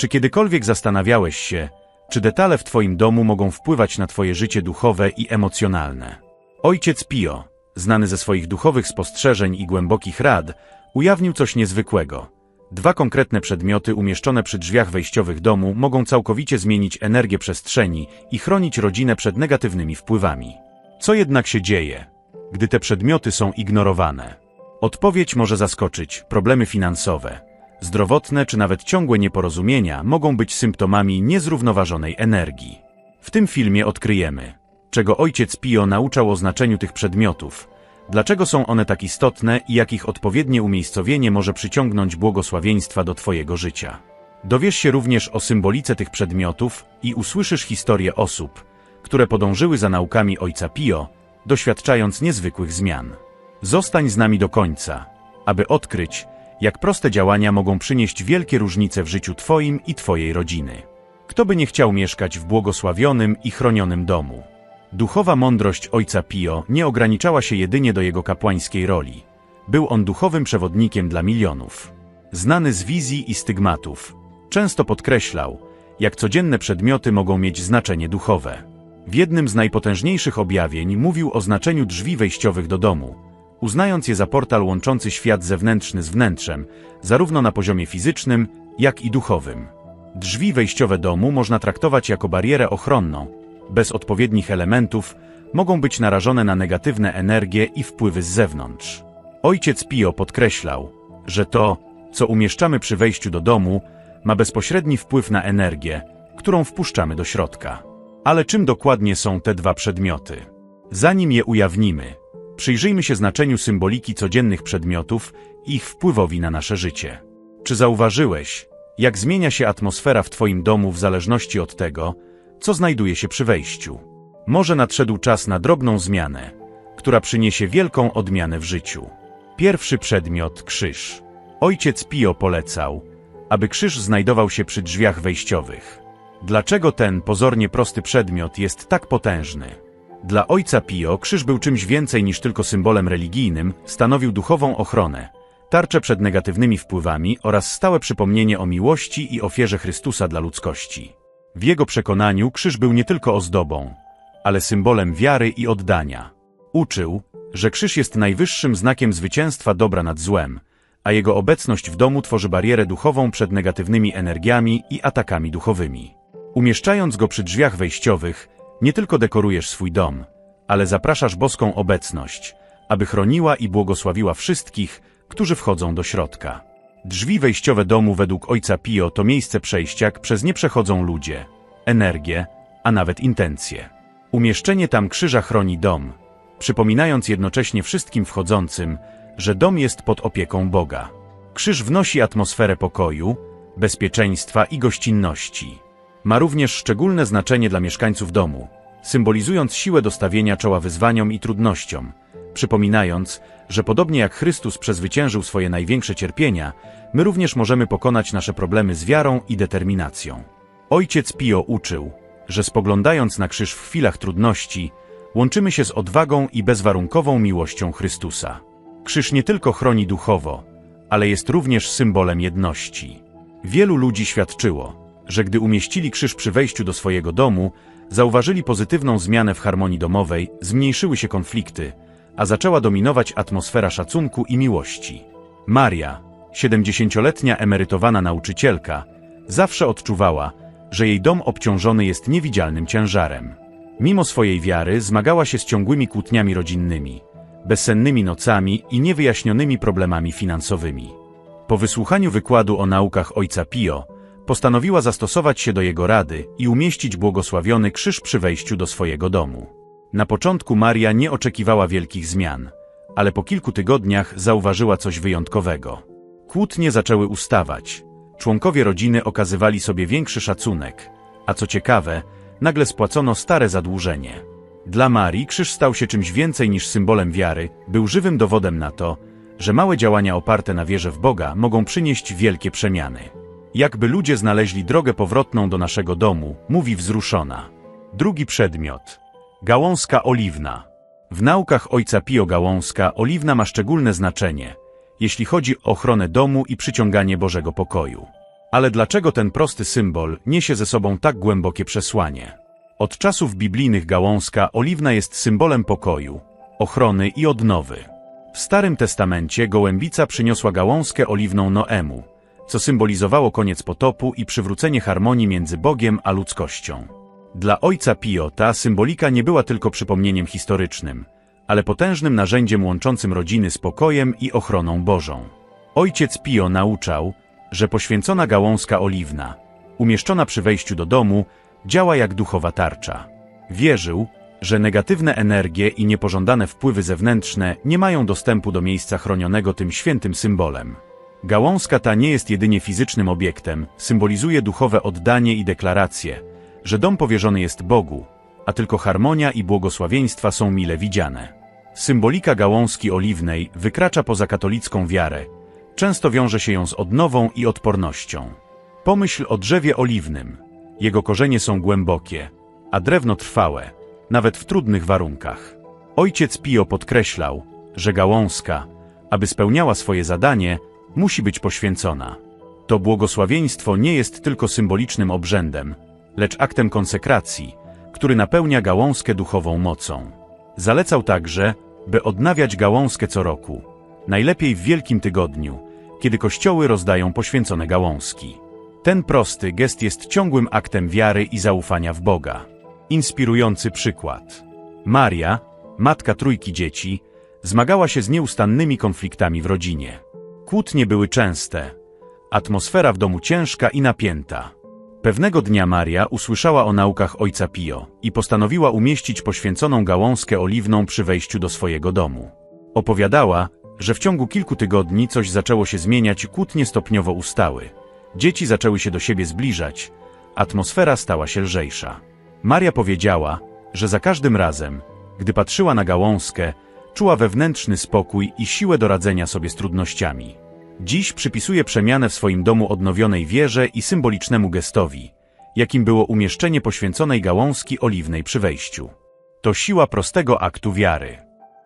Czy kiedykolwiek zastanawiałeś się, czy detale w Twoim domu mogą wpływać na Twoje życie duchowe i emocjonalne? Ojciec Pio, znany ze swoich duchowych spostrzeżeń i głębokich rad, ujawnił coś niezwykłego. Dwa konkretne przedmioty umieszczone przy drzwiach wejściowych domu mogą całkowicie zmienić energię przestrzeni i chronić rodzinę przed negatywnymi wpływami. Co jednak się dzieje, gdy te przedmioty są ignorowane? Odpowiedź może zaskoczyć problemy finansowe. Zdrowotne czy nawet ciągłe nieporozumienia mogą być symptomami niezrównoważonej energii. W tym filmie odkryjemy, czego ojciec Pio nauczał o znaczeniu tych przedmiotów, dlaczego są one tak istotne i jak ich odpowiednie umiejscowienie może przyciągnąć błogosławieństwa do Twojego życia. Dowiesz się również o symbolice tych przedmiotów i usłyszysz historię osób, które podążyły za naukami ojca Pio, doświadczając niezwykłych zmian. Zostań z nami do końca, aby odkryć, jak proste działania mogą przynieść wielkie różnice w życiu Twoim i Twojej rodziny. Kto by nie chciał mieszkać w błogosławionym i chronionym domu? Duchowa mądrość ojca Pio nie ograniczała się jedynie do jego kapłańskiej roli. Był on duchowym przewodnikiem dla milionów. Znany z wizji i stygmatów, często podkreślał, jak codzienne przedmioty mogą mieć znaczenie duchowe. W jednym z najpotężniejszych objawień mówił o znaczeniu drzwi wejściowych do domu, uznając je za portal łączący świat zewnętrzny z wnętrzem, zarówno na poziomie fizycznym, jak i duchowym. Drzwi wejściowe domu można traktować jako barierę ochronną. Bez odpowiednich elementów mogą być narażone na negatywne energie i wpływy z zewnątrz. Ojciec Pio podkreślał, że to, co umieszczamy przy wejściu do domu, ma bezpośredni wpływ na energię, którą wpuszczamy do środka. Ale czym dokładnie są te dwa przedmioty? Zanim je ujawnimy, Przyjrzyjmy się znaczeniu symboliki codziennych przedmiotów i ich wpływowi na nasze życie. Czy zauważyłeś, jak zmienia się atmosfera w Twoim domu w zależności od tego, co znajduje się przy wejściu? Może nadszedł czas na drobną zmianę, która przyniesie wielką odmianę w życiu. Pierwszy przedmiot krzyż. Ojciec Pio polecał, aby krzyż znajdował się przy drzwiach wejściowych. Dlaczego ten pozornie prosty przedmiot jest tak potężny? Dla ojca Pio krzyż był czymś więcej niż tylko symbolem religijnym, stanowił duchową ochronę, tarczę przed negatywnymi wpływami oraz stałe przypomnienie o miłości i ofierze Chrystusa dla ludzkości. W jego przekonaniu krzyż był nie tylko ozdobą, ale symbolem wiary i oddania. Uczył, że krzyż jest najwyższym znakiem zwycięstwa dobra nad złem, a jego obecność w domu tworzy barierę duchową przed negatywnymi energiami i atakami duchowymi. Umieszczając go przy drzwiach wejściowych, nie tylko dekorujesz swój dom, ale zapraszasz boską obecność, aby chroniła i błogosławiła wszystkich, którzy wchodzą do środka. Drzwi wejściowe domu według ojca Pio to miejsce przejścia, przez nie przechodzą ludzie, energię, a nawet intencje. Umieszczenie tam krzyża chroni dom, przypominając jednocześnie wszystkim wchodzącym, że dom jest pod opieką Boga. Krzyż wnosi atmosferę pokoju, bezpieczeństwa i gościnności. Ma również szczególne znaczenie dla mieszkańców domu, symbolizując siłę dostawienia czoła wyzwaniom i trudnościom, przypominając, że podobnie jak Chrystus przezwyciężył swoje największe cierpienia, my również możemy pokonać nasze problemy z wiarą i determinacją. Ojciec Pio uczył, że spoglądając na krzyż w chwilach trudności, łączymy się z odwagą i bezwarunkową miłością Chrystusa. Krzyż nie tylko chroni duchowo, ale jest również symbolem jedności. Wielu ludzi świadczyło, że gdy umieścili krzyż przy wejściu do swojego domu, zauważyli pozytywną zmianę w harmonii domowej, zmniejszyły się konflikty, a zaczęła dominować atmosfera szacunku i miłości. Maria, 70-letnia emerytowana nauczycielka, zawsze odczuwała, że jej dom obciążony jest niewidzialnym ciężarem. Mimo swojej wiary zmagała się z ciągłymi kłótniami rodzinnymi, bezsennymi nocami i niewyjaśnionymi problemami finansowymi. Po wysłuchaniu wykładu o naukach ojca Pio, postanowiła zastosować się do jego rady i umieścić błogosławiony krzyż przy wejściu do swojego domu. Na początku Maria nie oczekiwała wielkich zmian, ale po kilku tygodniach zauważyła coś wyjątkowego. Kłótnie zaczęły ustawać, członkowie rodziny okazywali sobie większy szacunek, a co ciekawe, nagle spłacono stare zadłużenie. Dla Marii krzyż stał się czymś więcej niż symbolem wiary, był żywym dowodem na to, że małe działania oparte na wierze w Boga mogą przynieść wielkie przemiany. Jakby ludzie znaleźli drogę powrotną do naszego domu, mówi wzruszona. Drugi przedmiot. Gałązka oliwna. W naukach ojca Pio gałązka oliwna ma szczególne znaczenie, jeśli chodzi o ochronę domu i przyciąganie Bożego pokoju. Ale dlaczego ten prosty symbol niesie ze sobą tak głębokie przesłanie? Od czasów biblijnych gałązka oliwna jest symbolem pokoju, ochrony i odnowy. W Starym Testamencie gołębica przyniosła gałązkę oliwną Noemu, co symbolizowało koniec potopu i przywrócenie harmonii między Bogiem a ludzkością. Dla ojca Pio ta symbolika nie była tylko przypomnieniem historycznym, ale potężnym narzędziem łączącym rodziny z pokojem i ochroną Bożą. Ojciec Pio nauczał, że poświęcona gałązka oliwna, umieszczona przy wejściu do domu, działa jak duchowa tarcza. Wierzył, że negatywne energie i niepożądane wpływy zewnętrzne nie mają dostępu do miejsca chronionego tym świętym symbolem. Gałązka ta nie jest jedynie fizycznym obiektem, symbolizuje duchowe oddanie i deklaracje, że dom powierzony jest Bogu, a tylko harmonia i błogosławieństwa są mile widziane. Symbolika gałązki oliwnej wykracza poza katolicką wiarę, często wiąże się ją z odnową i odpornością. Pomyśl o drzewie oliwnym. Jego korzenie są głębokie, a drewno trwałe, nawet w trudnych warunkach. Ojciec Pio podkreślał, że gałązka, aby spełniała swoje zadanie, musi być poświęcona. To błogosławieństwo nie jest tylko symbolicznym obrzędem, lecz aktem konsekracji, który napełnia gałązkę duchową mocą. Zalecał także, by odnawiać gałązkę co roku, najlepiej w Wielkim Tygodniu, kiedy kościoły rozdają poświęcone gałązki. Ten prosty gest jest ciągłym aktem wiary i zaufania w Boga. Inspirujący przykład. Maria, matka trójki dzieci, zmagała się z nieustannymi konfliktami w rodzinie. Kłótnie były częste, atmosfera w domu ciężka i napięta. Pewnego dnia Maria usłyszała o naukach ojca Pio i postanowiła umieścić poświęconą gałązkę oliwną przy wejściu do swojego domu. Opowiadała, że w ciągu kilku tygodni coś zaczęło się zmieniać i kłótnie stopniowo ustały. Dzieci zaczęły się do siebie zbliżać, atmosfera stała się lżejsza. Maria powiedziała, że za każdym razem, gdy patrzyła na gałązkę, czuła wewnętrzny spokój i siłę do radzenia sobie z trudnościami. Dziś przypisuje przemianę w swoim domu odnowionej wierze i symbolicznemu gestowi, jakim było umieszczenie poświęconej gałązki oliwnej przy wejściu. To siła prostego aktu wiary.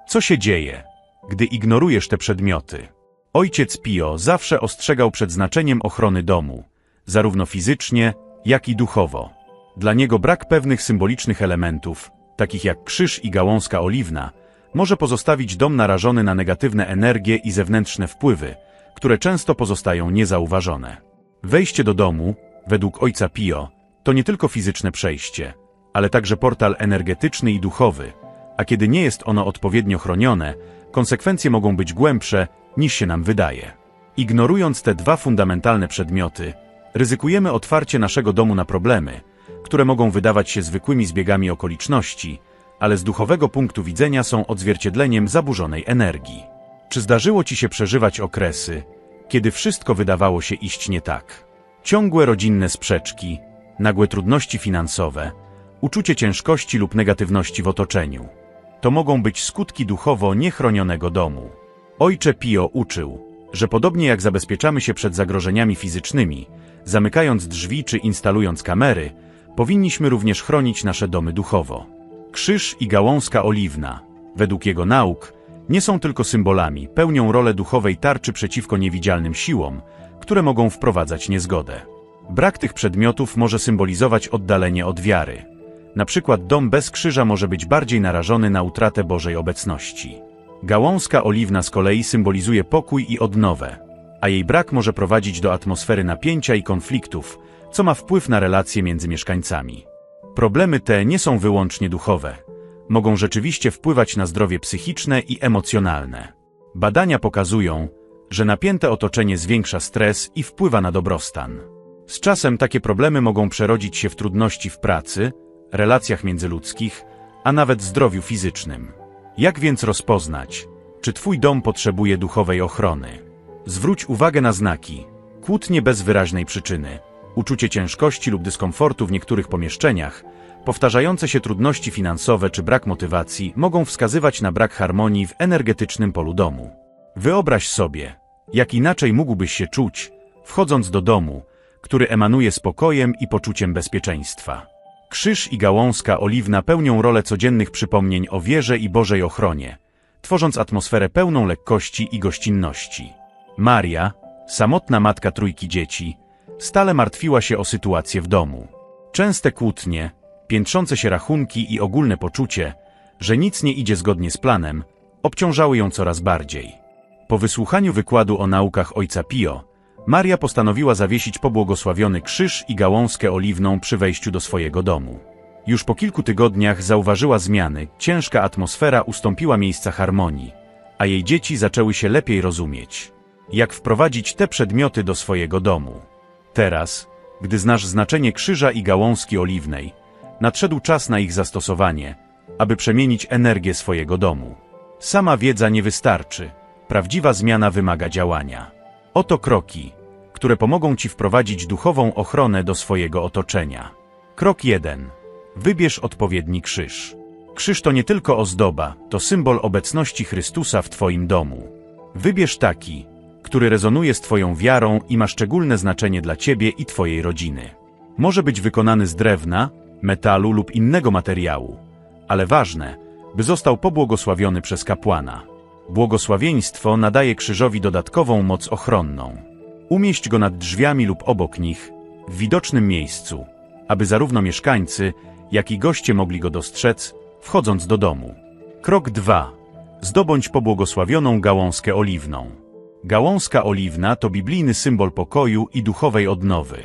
Co się dzieje, gdy ignorujesz te przedmioty? Ojciec Pio zawsze ostrzegał przed znaczeniem ochrony domu, zarówno fizycznie, jak i duchowo. Dla niego brak pewnych symbolicznych elementów, takich jak krzyż i gałązka oliwna, może pozostawić dom narażony na negatywne energie i zewnętrzne wpływy, które często pozostają niezauważone. Wejście do domu, według ojca Pio, to nie tylko fizyczne przejście, ale także portal energetyczny i duchowy, a kiedy nie jest ono odpowiednio chronione, konsekwencje mogą być głębsze niż się nam wydaje. Ignorując te dwa fundamentalne przedmioty, ryzykujemy otwarcie naszego domu na problemy, które mogą wydawać się zwykłymi zbiegami okoliczności, ale z duchowego punktu widzenia są odzwierciedleniem zaburzonej energii. Czy zdarzyło ci się przeżywać okresy, kiedy wszystko wydawało się iść nie tak? Ciągłe rodzinne sprzeczki, nagłe trudności finansowe, uczucie ciężkości lub negatywności w otoczeniu. To mogą być skutki duchowo niechronionego domu. Ojcze Pio uczył, że podobnie jak zabezpieczamy się przed zagrożeniami fizycznymi, zamykając drzwi czy instalując kamery, powinniśmy również chronić nasze domy duchowo. Krzyż i gałązka oliwna, według jego nauk, nie są tylko symbolami, pełnią rolę duchowej tarczy przeciwko niewidzialnym siłom, które mogą wprowadzać niezgodę. Brak tych przedmiotów może symbolizować oddalenie od wiary. Na przykład dom bez krzyża może być bardziej narażony na utratę Bożej obecności. Gałązka oliwna z kolei symbolizuje pokój i odnowę, a jej brak może prowadzić do atmosfery napięcia i konfliktów, co ma wpływ na relacje między mieszkańcami. Problemy te nie są wyłącznie duchowe. Mogą rzeczywiście wpływać na zdrowie psychiczne i emocjonalne. Badania pokazują, że napięte otoczenie zwiększa stres i wpływa na dobrostan. Z czasem takie problemy mogą przerodzić się w trudności w pracy, relacjach międzyludzkich, a nawet zdrowiu fizycznym. Jak więc rozpoznać, czy Twój dom potrzebuje duchowej ochrony? Zwróć uwagę na znaki. Kłótnie bez wyraźnej przyczyny, uczucie ciężkości lub dyskomfortu w niektórych pomieszczeniach, powtarzające się trudności finansowe czy brak motywacji mogą wskazywać na brak harmonii w energetycznym polu domu. Wyobraź sobie, jak inaczej mógłbyś się czuć, wchodząc do domu, który emanuje spokojem i poczuciem bezpieczeństwa. Krzyż i gałązka oliwna pełnią rolę codziennych przypomnień o wierze i Bożej ochronie, tworząc atmosferę pełną lekkości i gościnności. Maria, samotna matka trójki dzieci, stale martwiła się o sytuację w domu. Częste kłótnie, piętrzące się rachunki i ogólne poczucie, że nic nie idzie zgodnie z planem, obciążały ją coraz bardziej. Po wysłuchaniu wykładu o naukach ojca Pio, Maria postanowiła zawiesić pobłogosławiony krzyż i gałązkę oliwną przy wejściu do swojego domu. Już po kilku tygodniach zauważyła zmiany, ciężka atmosfera ustąpiła miejsca harmonii, a jej dzieci zaczęły się lepiej rozumieć. Jak wprowadzić te przedmioty do swojego domu? Teraz, gdy znasz znaczenie krzyża i gałązki oliwnej, nadszedł czas na ich zastosowanie, aby przemienić energię swojego domu. Sama wiedza nie wystarczy. Prawdziwa zmiana wymaga działania. Oto kroki, które pomogą Ci wprowadzić duchową ochronę do swojego otoczenia. Krok 1. Wybierz odpowiedni krzyż. Krzyż to nie tylko ozdoba, to symbol obecności Chrystusa w Twoim domu. Wybierz taki, który rezonuje z Twoją wiarą i ma szczególne znaczenie dla Ciebie i Twojej rodziny. Może być wykonany z drewna, metalu lub innego materiału, ale ważne, by został pobłogosławiony przez kapłana. Błogosławieństwo nadaje krzyżowi dodatkową moc ochronną. Umieść go nad drzwiami lub obok nich, w widocznym miejscu, aby zarówno mieszkańcy, jak i goście mogli go dostrzec, wchodząc do domu. Krok 2. Zdobądź pobłogosławioną gałązkę oliwną. Gałązka oliwna to biblijny symbol pokoju i duchowej odnowy.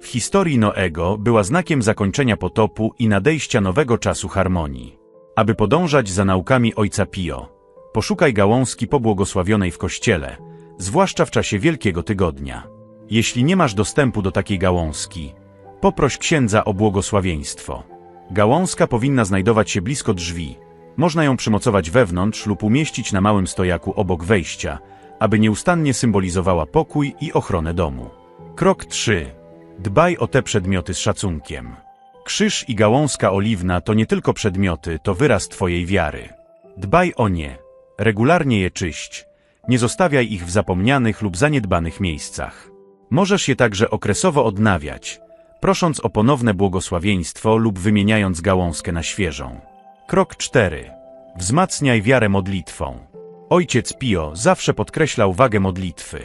W historii Noego była znakiem zakończenia potopu i nadejścia nowego czasu harmonii. Aby podążać za naukami Ojca Pio, poszukaj gałązki pobłogosławionej w kościele, zwłaszcza w czasie Wielkiego Tygodnia. Jeśli nie masz dostępu do takiej gałązki, poproś księdza o błogosławieństwo. Gałązka powinna znajdować się blisko drzwi. Można ją przymocować wewnątrz lub umieścić na małym stojaku obok wejścia, aby nieustannie symbolizowała pokój i ochronę domu. Krok 3. Dbaj o te przedmioty z szacunkiem. Krzyż i gałązka oliwna to nie tylko przedmioty, to wyraz Twojej wiary. Dbaj o nie, regularnie je czyść, nie zostawiaj ich w zapomnianych lub zaniedbanych miejscach. Możesz je także okresowo odnawiać, prosząc o ponowne błogosławieństwo lub wymieniając gałązkę na świeżą. Krok 4. Wzmacniaj wiarę modlitwą. Ojciec Pio zawsze podkreślał wagę modlitwy.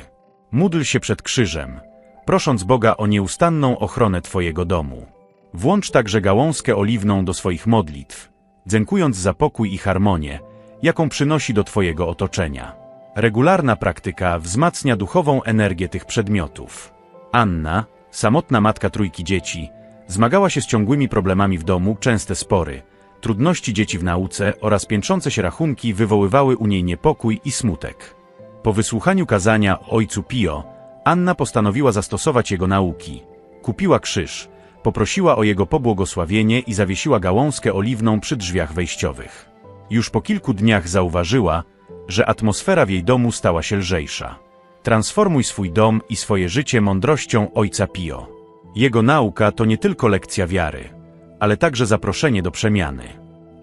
Módl się przed krzyżem, prosząc Boga o nieustanną ochronę Twojego domu. Włącz także gałązkę oliwną do swoich modlitw, dziękując za pokój i harmonię, jaką przynosi do Twojego otoczenia. Regularna praktyka wzmacnia duchową energię tych przedmiotów. Anna, samotna matka trójki dzieci, zmagała się z ciągłymi problemami w domu, częste spory, trudności dzieci w nauce oraz piętrzące się rachunki wywoływały u niej niepokój i smutek. Po wysłuchaniu kazania ojcu Pio, Anna postanowiła zastosować jego nauki. Kupiła krzyż, poprosiła o jego pobłogosławienie i zawiesiła gałązkę oliwną przy drzwiach wejściowych. Już po kilku dniach zauważyła, że atmosfera w jej domu stała się lżejsza. Transformuj swój dom i swoje życie mądrością Ojca Pio. Jego nauka to nie tylko lekcja wiary, ale także zaproszenie do przemiany.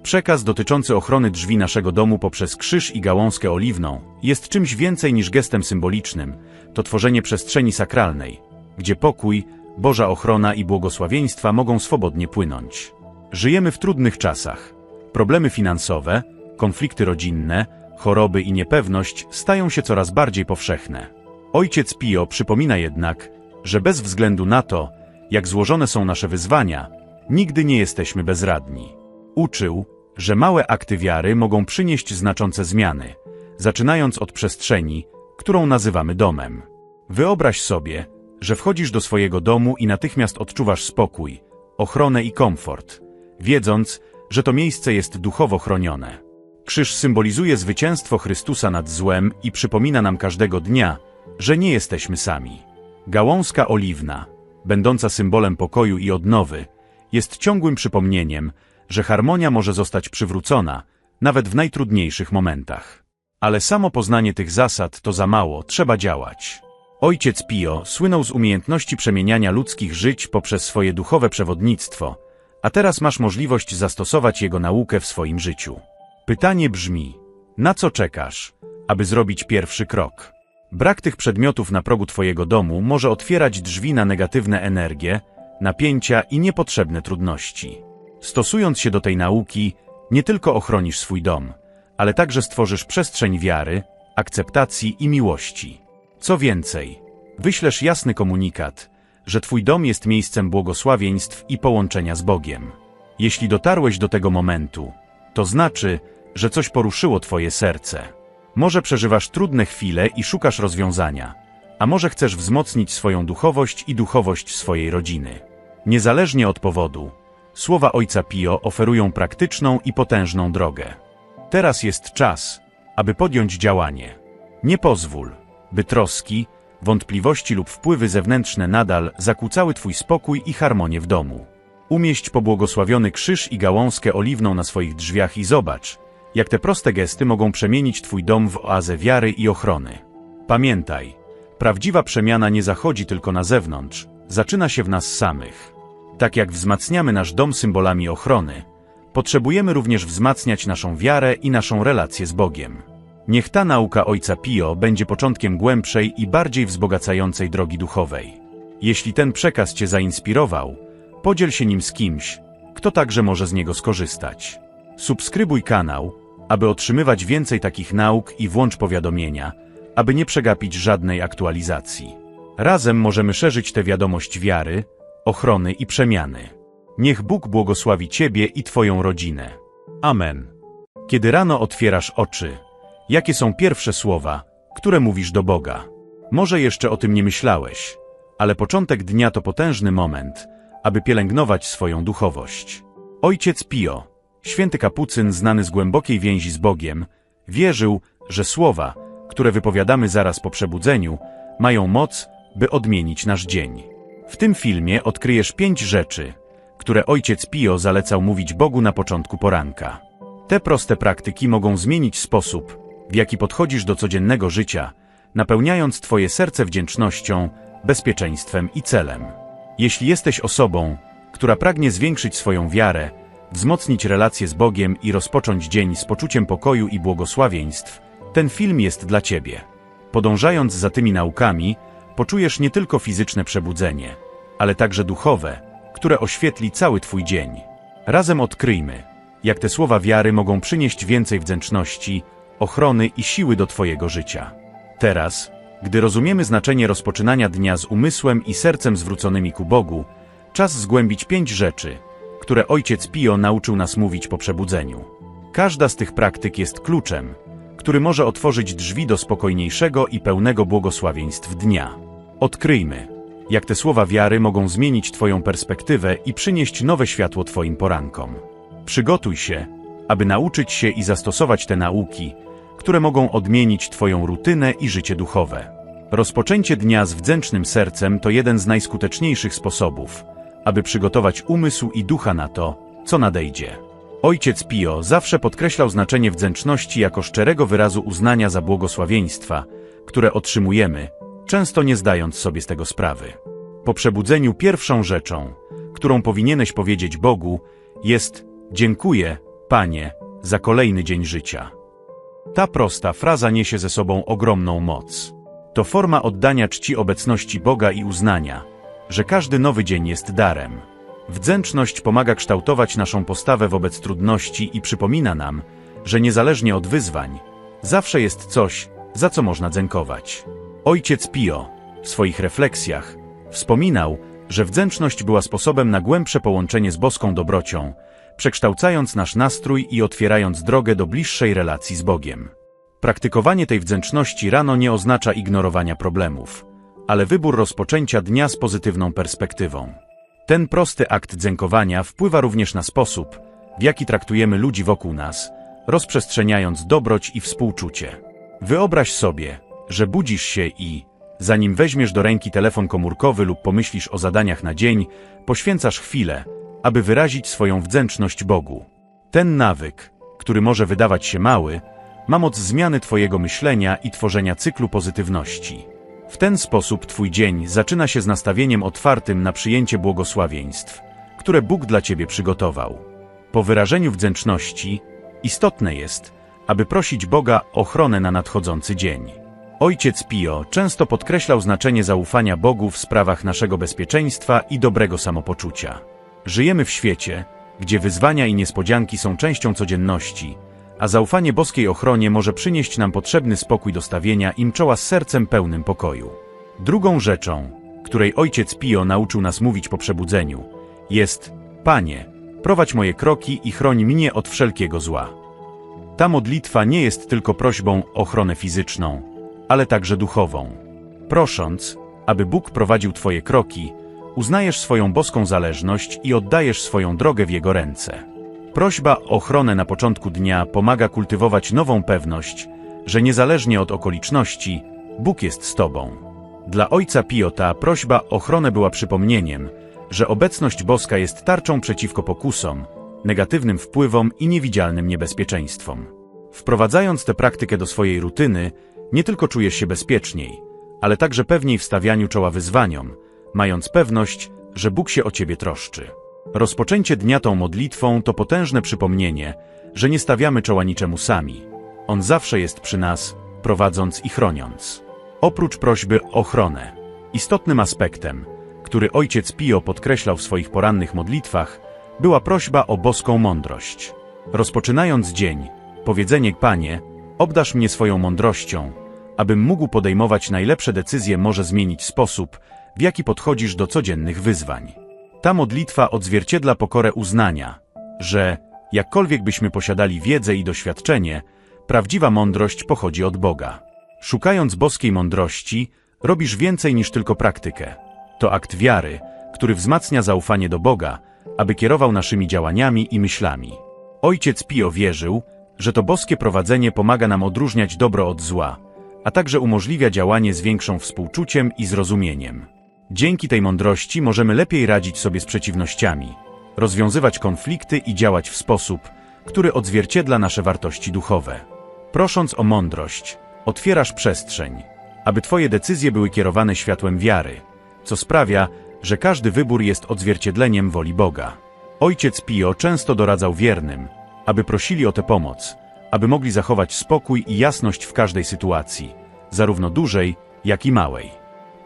Przekaz dotyczący ochrony drzwi naszego domu poprzez krzyż i gałązkę oliwną jest czymś więcej niż gestem symbolicznym, to tworzenie przestrzeni sakralnej, gdzie pokój, Boża ochrona i błogosławieństwa mogą swobodnie płynąć. Żyjemy w trudnych czasach. Problemy finansowe, konflikty rodzinne, choroby i niepewność stają się coraz bardziej powszechne. Ojciec Pio przypomina jednak, że bez względu na to, jak złożone są nasze wyzwania, nigdy nie jesteśmy bezradni. Uczył, że małe akty wiary mogą przynieść znaczące zmiany, zaczynając od przestrzeni, którą nazywamy domem. Wyobraź sobie, że wchodzisz do swojego domu i natychmiast odczuwasz spokój, ochronę i komfort, wiedząc, że to miejsce jest duchowo chronione. Krzyż symbolizuje zwycięstwo Chrystusa nad złem i przypomina nam każdego dnia, że nie jesteśmy sami. Gałązka oliwna, będąca symbolem pokoju i odnowy, jest ciągłym przypomnieniem, że harmonia może zostać przywrócona, nawet w najtrudniejszych momentach. Ale samo poznanie tych zasad to za mało, trzeba działać. Ojciec Pio słynął z umiejętności przemieniania ludzkich żyć poprzez swoje duchowe przewodnictwo, a teraz masz możliwość zastosować jego naukę w swoim życiu. Pytanie brzmi, na co czekasz, aby zrobić pierwszy krok? Brak tych przedmiotów na progu Twojego domu może otwierać drzwi na negatywne energie, napięcia i niepotrzebne trudności. Stosując się do tej nauki, nie tylko ochronisz swój dom, ale także stworzysz przestrzeń wiary, akceptacji i miłości. Co więcej, wyślesz jasny komunikat, że Twój dom jest miejscem błogosławieństw i połączenia z Bogiem. Jeśli dotarłeś do tego momentu, to znaczy, że coś poruszyło Twoje serce. Może przeżywasz trudne chwile i szukasz rozwiązania, a może chcesz wzmocnić swoją duchowość i duchowość swojej rodziny. Niezależnie od powodu, słowa Ojca Pio oferują praktyczną i potężną drogę. Teraz jest czas, aby podjąć działanie. Nie pozwól, by troski, wątpliwości lub wpływy zewnętrzne nadal zakłócały Twój spokój i harmonię w domu. Umieść pobłogosławiony krzyż i gałązkę oliwną na swoich drzwiach i zobacz, jak te proste gesty mogą przemienić Twój dom w oazę wiary i ochrony. Pamiętaj, prawdziwa przemiana nie zachodzi tylko na zewnątrz, zaczyna się w nas samych. Tak jak wzmacniamy nasz dom symbolami ochrony, potrzebujemy również wzmacniać naszą wiarę i naszą relację z Bogiem. Niech ta nauka Ojca Pio będzie początkiem głębszej i bardziej wzbogacającej drogi duchowej. Jeśli ten przekaz Cię zainspirował, podziel się nim z kimś, kto także może z niego skorzystać. Subskrybuj kanał, aby otrzymywać więcej takich nauk i włącz powiadomienia, aby nie przegapić żadnej aktualizacji. Razem możemy szerzyć tę wiadomość wiary, ochrony i przemiany. Niech Bóg błogosławi Ciebie i Twoją rodzinę. Amen. Kiedy rano otwierasz oczy, jakie są pierwsze słowa, które mówisz do Boga? Może jeszcze o tym nie myślałeś, ale początek dnia to potężny moment, aby pielęgnować swoją duchowość. Ojciec Pio, święty kapucyn znany z głębokiej więzi z Bogiem, wierzył, że słowa, które wypowiadamy zaraz po przebudzeniu, mają moc, by odmienić nasz dzień. W tym filmie odkryjesz pięć rzeczy, które ojciec Pio zalecał mówić Bogu na początku poranka. Te proste praktyki mogą zmienić sposób, w jaki podchodzisz do codziennego życia, napełniając Twoje serce wdzięcznością, bezpieczeństwem i celem. Jeśli jesteś osobą, która pragnie zwiększyć swoją wiarę, wzmocnić relacje z Bogiem i rozpocząć dzień z poczuciem pokoju i błogosławieństw, ten film jest dla Ciebie. Podążając za tymi naukami, poczujesz nie tylko fizyczne przebudzenie, ale także duchowe, które oświetli cały Twój dzień. Razem odkryjmy, jak te słowa wiary mogą przynieść więcej wdzięczności, ochrony i siły do Twojego życia. Teraz, gdy rozumiemy znaczenie rozpoczynania dnia z umysłem i sercem zwróconymi ku Bogu, czas zgłębić pięć rzeczy, które Ojciec Pio nauczył nas mówić po przebudzeniu. Każda z tych praktyk jest kluczem, który może otworzyć drzwi do spokojniejszego i pełnego błogosławieństw dnia. Odkryjmy, jak te słowa wiary mogą zmienić Twoją perspektywę i przynieść nowe światło Twoim porankom. Przygotuj się, aby nauczyć się i zastosować te nauki, które mogą odmienić Twoją rutynę i życie duchowe. Rozpoczęcie dnia z wdzięcznym sercem to jeden z najskuteczniejszych sposobów, aby przygotować umysł i ducha na to, co nadejdzie. Ojciec Pio zawsze podkreślał znaczenie wdzięczności jako szczerego wyrazu uznania za błogosławieństwa, które otrzymujemy, często nie zdając sobie z tego sprawy. Po przebudzeniu pierwszą rzeczą, którą powinieneś powiedzieć Bogu, jest dziękuję, Panie, za kolejny dzień życia. Ta prosta fraza niesie ze sobą ogromną moc. To forma oddania czci obecności Boga i uznania, że każdy nowy dzień jest darem. Wdzięczność pomaga kształtować naszą postawę wobec trudności i przypomina nam, że niezależnie od wyzwań, zawsze jest coś, za co można dziękować. Ojciec Pio, w swoich refleksjach, wspominał, że wdzięczność była sposobem na głębsze połączenie z boską dobrocią, przekształcając nasz nastrój i otwierając drogę do bliższej relacji z Bogiem. Praktykowanie tej wdzięczności rano nie oznacza ignorowania problemów, ale wybór rozpoczęcia dnia z pozytywną perspektywą. Ten prosty akt dziękowania wpływa również na sposób, w jaki traktujemy ludzi wokół nas, rozprzestrzeniając dobroć i współczucie. Wyobraź sobie, że budzisz się i, zanim weźmiesz do ręki telefon komórkowy lub pomyślisz o zadaniach na dzień, poświęcasz chwilę, aby wyrazić swoją wdzięczność Bogu. Ten nawyk, który może wydawać się mały, ma moc zmiany Twojego myślenia i tworzenia cyklu pozytywności. W ten sposób Twój dzień zaczyna się z nastawieniem otwartym na przyjęcie błogosławieństw, które Bóg dla Ciebie przygotował. Po wyrażeniu wdzięczności, istotne jest, aby prosić Boga o ochronę na nadchodzący dzień. Ojciec Pio często podkreślał znaczenie zaufania Bogu w sprawach naszego bezpieczeństwa i dobrego samopoczucia. Żyjemy w świecie, gdzie wyzwania i niespodzianki są częścią codzienności, a zaufanie boskiej ochronie może przynieść nam potrzebny spokój do stawienia im czoła z sercem pełnym pokoju. Drugą rzeczą, której ojciec Pio nauczył nas mówić po przebudzeniu, jest Panie, prowadź moje kroki i chroń mnie od wszelkiego zła. Ta modlitwa nie jest tylko prośbą o ochronę fizyczną, ale także duchową. Prosząc, aby Bóg prowadził Twoje kroki, uznajesz swoją boską zależność i oddajesz swoją drogę w Jego ręce. Prośba o ochronę na początku dnia pomaga kultywować nową pewność, że niezależnie od okoliczności, Bóg jest z Tobą. Dla ojca Pio ta prośba o ochronę była przypomnieniem, że obecność boska jest tarczą przeciwko pokusom, negatywnym wpływom i niewidzialnym niebezpieczeństwom. Wprowadzając tę praktykę do swojej rutyny, nie tylko czujesz się bezpieczniej, ale także pewniej w stawianiu czoła wyzwaniom, mając pewność, że Bóg się o ciebie troszczy. Rozpoczęcie dnia tą modlitwą to potężne przypomnienie, że nie stawiamy czoła niczemu sami. On zawsze jest przy nas, prowadząc i chroniąc. Oprócz prośby o ochronę, istotnym aspektem, który ojciec Pio podkreślał w swoich porannych modlitwach, była prośba o boską mądrość. Rozpoczynając dzień, powiedzenie Panie, obdasz mnie swoją mądrością, abym mógł podejmować najlepsze decyzje może zmienić sposób, w jaki podchodzisz do codziennych wyzwań. Ta modlitwa odzwierciedla pokorę uznania, że, jakkolwiek byśmy posiadali wiedzę i doświadczenie, prawdziwa mądrość pochodzi od Boga. Szukając boskiej mądrości, robisz więcej niż tylko praktykę. To akt wiary, który wzmacnia zaufanie do Boga, aby kierował naszymi działaniami i myślami. Ojciec Pio wierzył, że to boskie prowadzenie pomaga nam odróżniać dobro od zła, a także umożliwia działanie z większą współczuciem i zrozumieniem. Dzięki tej mądrości możemy lepiej radzić sobie z przeciwnościami, rozwiązywać konflikty i działać w sposób, który odzwierciedla nasze wartości duchowe. Prosząc o mądrość, otwierasz przestrzeń, aby Twoje decyzje były kierowane światłem wiary, co sprawia, że każdy wybór jest odzwierciedleniem woli Boga. Ojciec Pio często doradzał wiernym, aby prosili o tę pomoc, aby mogli zachować spokój i jasność w każdej sytuacji, zarówno dużej, jak i małej.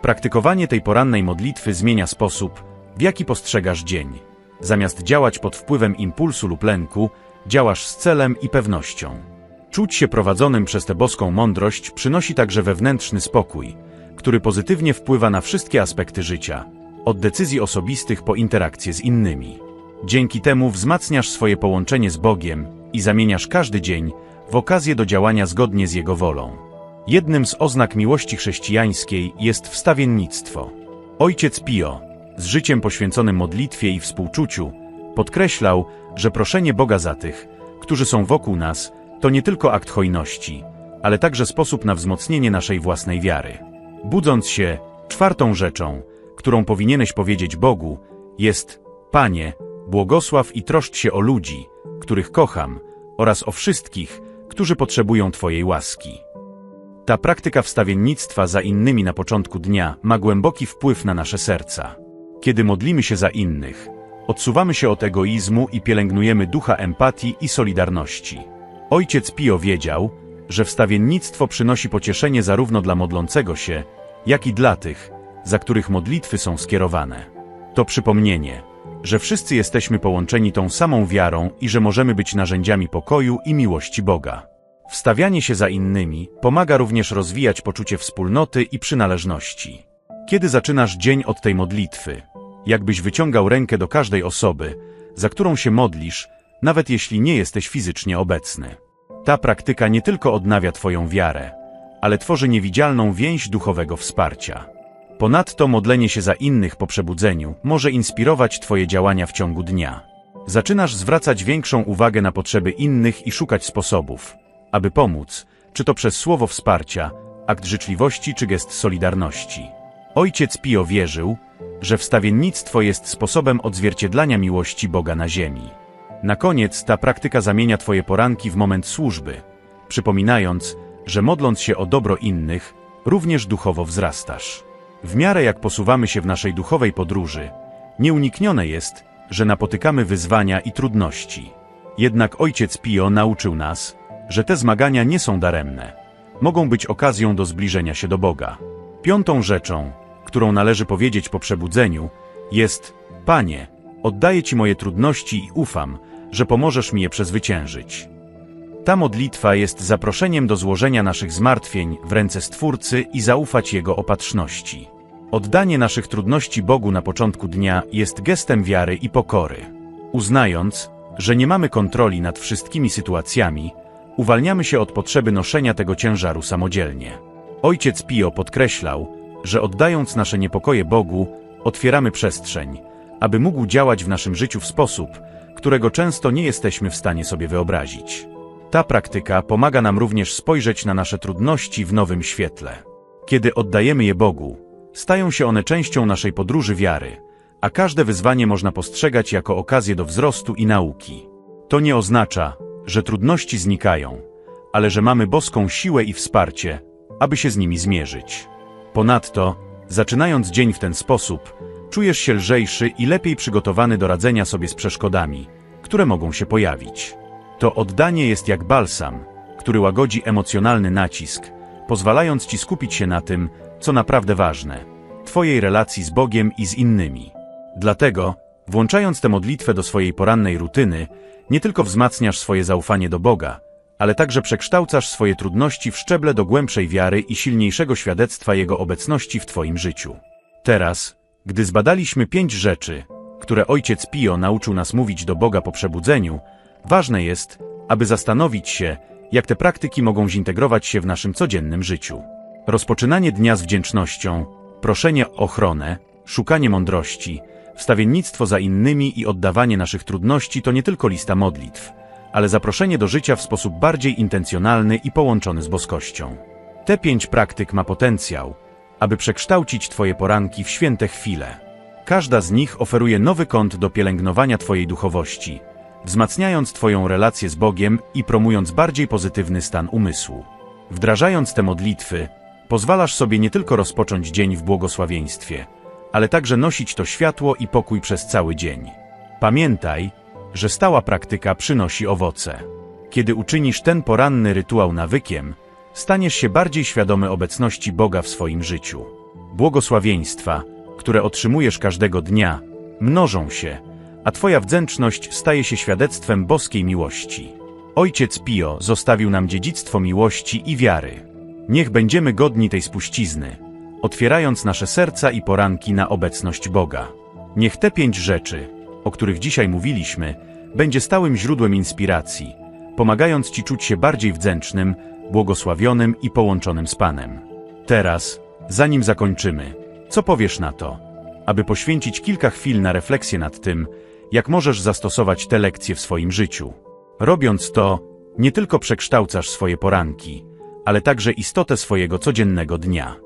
Praktykowanie tej porannej modlitwy zmienia sposób, w jaki postrzegasz dzień. Zamiast działać pod wpływem impulsu lub lęku, działasz z celem i pewnością. Czuć się prowadzonym przez tę boską mądrość przynosi także wewnętrzny spokój, który pozytywnie wpływa na wszystkie aspekty życia, od decyzji osobistych po interakcje z innymi. Dzięki temu wzmacniasz swoje połączenie z Bogiem i zamieniasz każdy dzień w okazję do działania zgodnie z Jego wolą. Jednym z oznak miłości chrześcijańskiej jest wstawiennictwo. Ojciec Pio, z życiem poświęconym modlitwie i współczuciu, podkreślał, że proszenie Boga za tych, którzy są wokół nas, to nie tylko akt hojności, ale także sposób na wzmocnienie naszej własnej wiary. Budząc się, czwartą rzeczą, którą powinieneś powiedzieć Bogu, jest Panie, błogosław i troszcz się o ludzi, których kocham, oraz o wszystkich, którzy potrzebują Twojej łaski. Ta praktyka wstawiennictwa za innymi na początku dnia ma głęboki wpływ na nasze serca. Kiedy modlimy się za innych, odsuwamy się od egoizmu i pielęgnujemy ducha empatii i solidarności. Ojciec Pio wiedział, że wstawiennictwo przynosi pocieszenie zarówno dla modlącego się, jak i dla tych, za których modlitwy są skierowane. To przypomnienie, że wszyscy jesteśmy połączeni tą samą wiarą i że możemy być narzędziami pokoju i miłości Boga. Wstawianie się za innymi pomaga również rozwijać poczucie wspólnoty i przynależności. Kiedy zaczynasz dzień od tej modlitwy, jakbyś wyciągał rękę do każdej osoby, za którą się modlisz, nawet jeśli nie jesteś fizycznie obecny. Ta praktyka nie tylko odnawia Twoją wiarę, ale tworzy niewidzialną więź duchowego wsparcia. Ponadto modlenie się za innych po przebudzeniu może inspirować Twoje działania w ciągu dnia. Zaczynasz zwracać większą uwagę na potrzeby innych i szukać sposobów, aby pomóc, czy to przez słowo wsparcia, akt życzliwości czy gest solidarności. Ojciec Pio wierzył, że wstawiennictwo jest sposobem odzwierciedlania miłości Boga na ziemi. Na koniec ta praktyka zamienia Twoje poranki w moment służby, przypominając, że modląc się o dobro innych, również duchowo wzrastasz. W miarę jak posuwamy się w naszej duchowej podróży, nieuniknione jest, że napotykamy wyzwania i trudności. Jednak Ojciec Pio nauczył nas, że te zmagania nie są daremne. Mogą być okazją do zbliżenia się do Boga. Piątą rzeczą, którą należy powiedzieć po przebudzeniu, jest Panie, oddaję Ci moje trudności i ufam, że pomożesz mi je przezwyciężyć. Ta modlitwa jest zaproszeniem do złożenia naszych zmartwień w ręce Stwórcy i zaufać Jego opatrzności. Oddanie naszych trudności Bogu na początku dnia jest gestem wiary i pokory. Uznając, że nie mamy kontroli nad wszystkimi sytuacjami, uwalniamy się od potrzeby noszenia tego ciężaru samodzielnie. Ojciec Pio podkreślał, że oddając nasze niepokoje Bogu, otwieramy przestrzeń, aby mógł działać w naszym życiu w sposób, którego często nie jesteśmy w stanie sobie wyobrazić. Ta praktyka pomaga nam również spojrzeć na nasze trudności w nowym świetle. Kiedy oddajemy je Bogu, stają się one częścią naszej podróży wiary, a każde wyzwanie można postrzegać jako okazję do wzrostu i nauki. To nie oznacza, że trudności znikają, ale że mamy boską siłę i wsparcie, aby się z nimi zmierzyć. Ponadto, zaczynając dzień w ten sposób, czujesz się lżejszy i lepiej przygotowany do radzenia sobie z przeszkodami, które mogą się pojawić. To oddanie jest jak balsam, który łagodzi emocjonalny nacisk, pozwalając ci skupić się na tym, co naprawdę ważne Twojej relacji z Bogiem i z innymi. Dlatego, włączając tę modlitwę do swojej porannej rutyny, nie tylko wzmacniasz swoje zaufanie do Boga, ale także przekształcasz swoje trudności w szczeble do głębszej wiary i silniejszego świadectwa Jego obecności w Twoim życiu. Teraz, gdy zbadaliśmy pięć rzeczy, które Ojciec Pio nauczył nas mówić do Boga po przebudzeniu, ważne jest, aby zastanowić się, jak te praktyki mogą zintegrować się w naszym codziennym życiu. Rozpoczynanie dnia z wdzięcznością, proszenie o ochronę, szukanie mądrości, wstawiennictwo za innymi i oddawanie naszych trudności to nie tylko lista modlitw, ale zaproszenie do życia w sposób bardziej intencjonalny i połączony z boskością. Te pięć praktyk ma potencjał, aby przekształcić Twoje poranki w święte chwile. Każda z nich oferuje nowy kąt do pielęgnowania Twojej duchowości, wzmacniając Twoją relację z Bogiem i promując bardziej pozytywny stan umysłu. Wdrażając te modlitwy, pozwalasz sobie nie tylko rozpocząć dzień w błogosławieństwie, ale także nosić to światło i pokój przez cały dzień. Pamiętaj, że stała praktyka przynosi owoce. Kiedy uczynisz ten poranny rytuał nawykiem, staniesz się bardziej świadomy obecności Boga w swoim życiu. Błogosławieństwa, które otrzymujesz każdego dnia, mnożą się, a Twoja wdzięczność staje się świadectwem boskiej miłości. Ojciec Pio zostawił nam dziedzictwo miłości i wiary. Niech będziemy godni tej spuścizny, otwierając nasze serca i poranki na obecność Boga. Niech te pięć rzeczy, o których dzisiaj mówiliśmy, będzie stałym źródłem inspiracji, pomagając Ci czuć się bardziej wdzięcznym, błogosławionym i połączonym z Panem. Teraz, zanim zakończymy, co powiesz na to, aby poświęcić kilka chwil na refleksję nad tym, jak możesz zastosować te lekcje w swoim życiu? Robiąc to, nie tylko przekształcasz swoje poranki, ale także istotę swojego codziennego dnia.